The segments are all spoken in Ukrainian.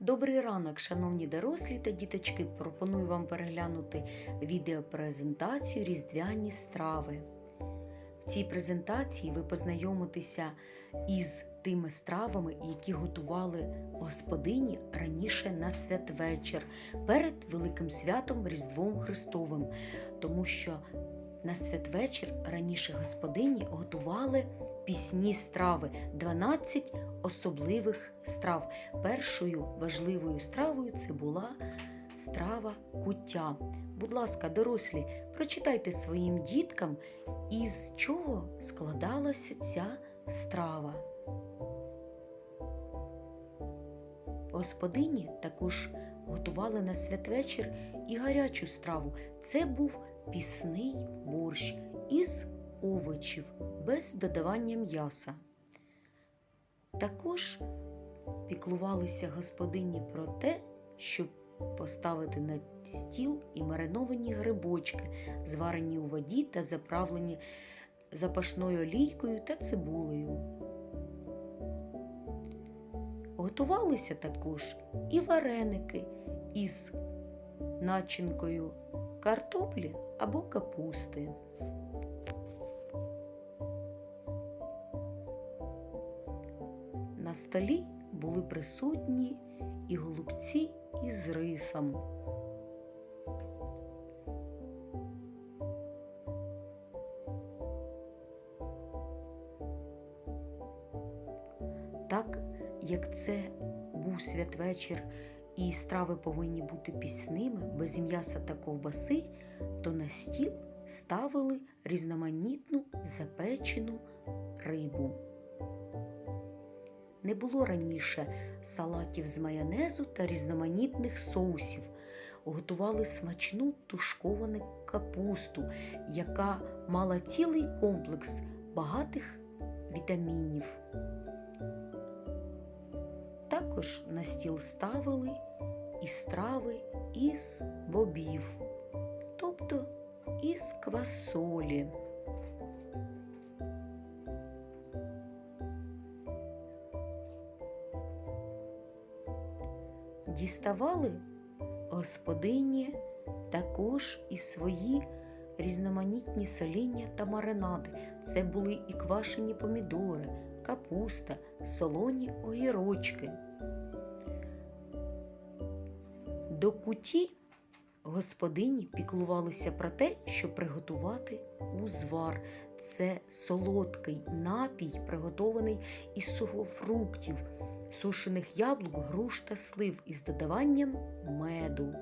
Добрий ранок, шановні дорослі та діточки. Пропоную вам переглянути відеопрезентацію Різдвяні страви. В цій презентації ви познайомитеся із тими стравами, які готували господині раніше на святвечір перед Великим святом Різдвом Христовим, тому що на святвечір раніше господині готували пісні страви 12 особливих страв. Першою важливою стравою це була страва куття. Будь ласка, дорослі, прочитайте своїм діткам, із чого складалася ця страва. Господині також готували на святвечір і гарячу страву. Це був пісний борщ із овочів без додавання м'яса. Також піклувалися господині про те, щоб поставити на стіл і мариновані грибочки, зварені у воді та заправлені запашною олійкою та цибулею. Готувалися також і вареники із начинкою картоплі або капусти. На столі були присутні і голубці із рисом. Так як це був святвечір і страви повинні бути пісними, без м'яса та ковбаси, то на стіл ставили різноманітну запечену рибу. Не було раніше салатів з майонезу та різноманітних соусів. Готували смачну тушковану капусту, яка мала цілий комплекс багатих вітамінів. Також на стіл ставили і страви із бобів, тобто із квасолі. Діставали господині також і свої різноманітні соління та маринади. Це були і квашені помідори, капуста, солоні огірочки. До куті господині піклувалися про те, щоб приготувати узвар. Це солодкий напій, приготований із сухофруктів, сушених яблук, груш та слив із додаванням меду.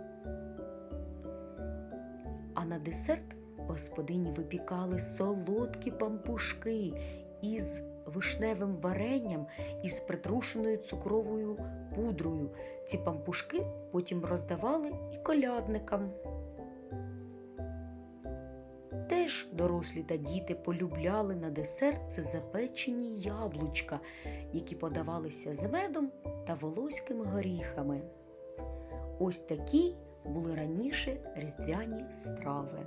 А на десерт господині випікали солодкі пампушки із вишневим варенням і з притрушеною цукровою пудрою. Ці пампушки потім роздавали і колядникам. Теж дорослі та діти полюбляли на десерт це запечені яблучка, які подавалися з медом та волоськими горіхами. Ось такі були раніше різдвяні страви.